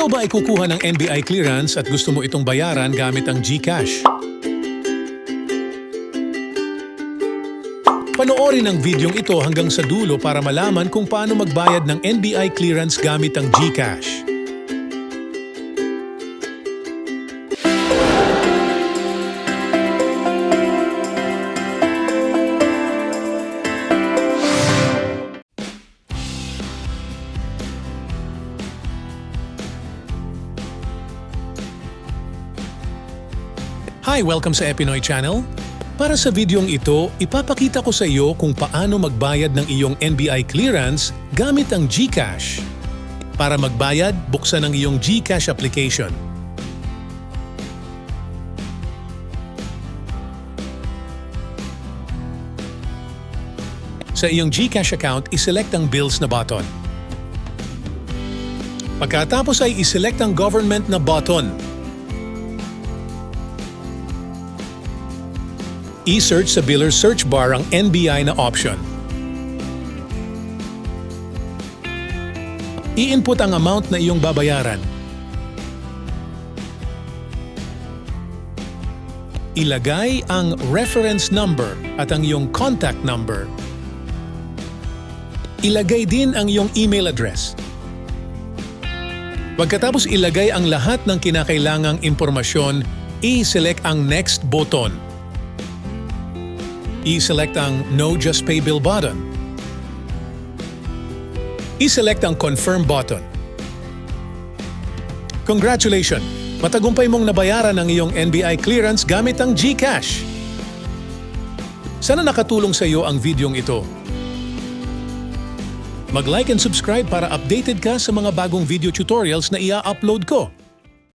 Ikaw ba ay kukuha ng NBI clearance at gusto mo itong bayaran gamit ang GCash? Panoorin ang videong ito hanggang sa dulo para malaman kung paano magbayad ng NBI clearance gamit ang GCash. Hi, welcome sa Epinoy Channel. Para sa videong ito, ipapakita ko sa iyo kung paano magbayad ng iyong NBI clearance gamit ang GCash. Para magbayad, buksan ang iyong GCash application. Sa iyong GCash account, iselect ang Bills na button. Pagkatapos ay iselect ang Government na button. I-search sa Biller search bar ang NBI na option. I-input ang amount na iyong babayaran. Ilagay ang reference number at ang iyong contact number. Ilagay din ang iyong email address. Pagkatapos ilagay ang lahat ng kinakailangang impormasyon, i-select ang Next button. I-select ang No Just Pay Bill button. I-select ang Confirm button. Congratulations! Matagumpay mong nabayaran ang iyong NBI clearance gamit ang GCash. Sana nakatulong sa iyo ang videong ito. Mag-like and subscribe para updated ka sa mga bagong video tutorials na ia-upload ko.